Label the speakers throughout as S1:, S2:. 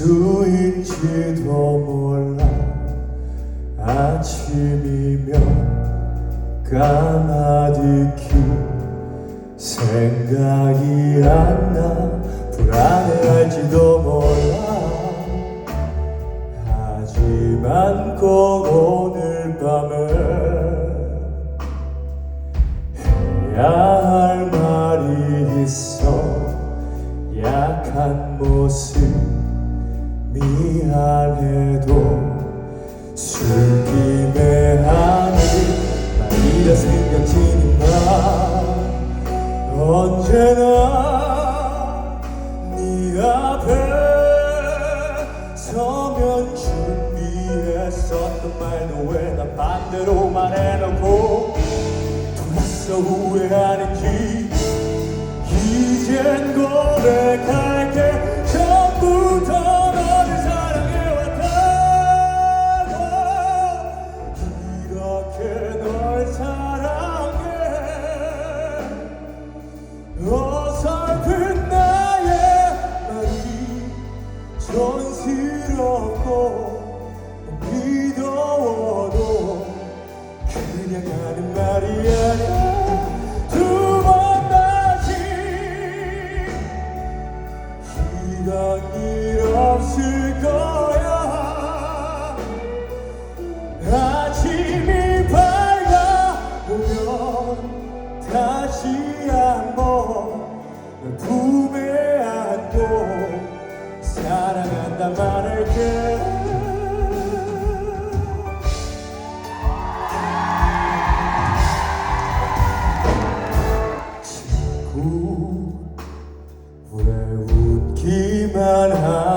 S1: 수인지도 몰라. 아침이면 까마득히 생각이 안 나. 불안해할지도 몰라. 하지만 꼭 오늘 밤에 미안해도 술김에 하는 나이라 생각지는 마. 언제나 네 앞에 서면 준비했었던 말도 왜난 반대로만 해놓고 돌아서 후회하는지 이젠 고백할 없을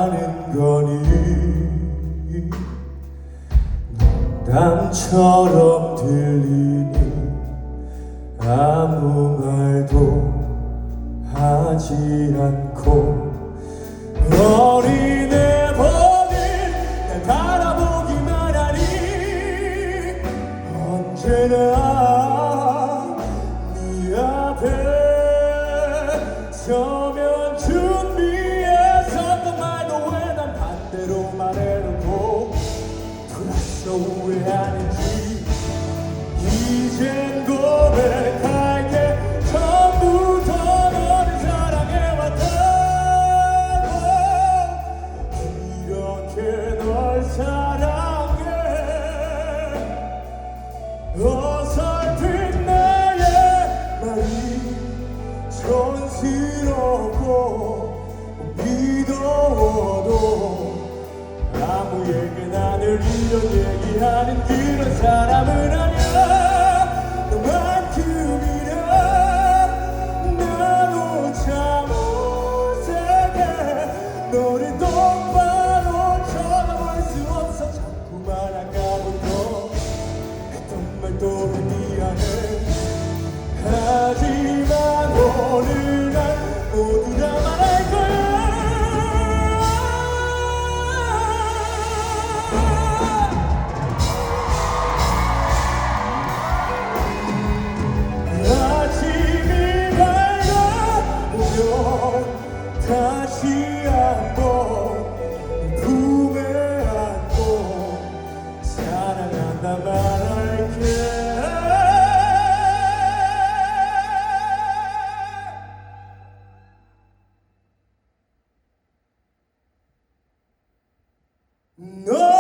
S1: 하는 거니? 농담처럼 들리니 아무 말도 하지 않고 어린애 버린 날 바라보기만 하니 언제나 후회하는지. 이젠 고백할게. 처음부터 너를 사랑해왔다고. 이렇게 널 사랑해. 어설픈 나의 말이 촌스럽고 미워도 아무에게 나를 이런 얘기하는 그런 사람은 아니야 No!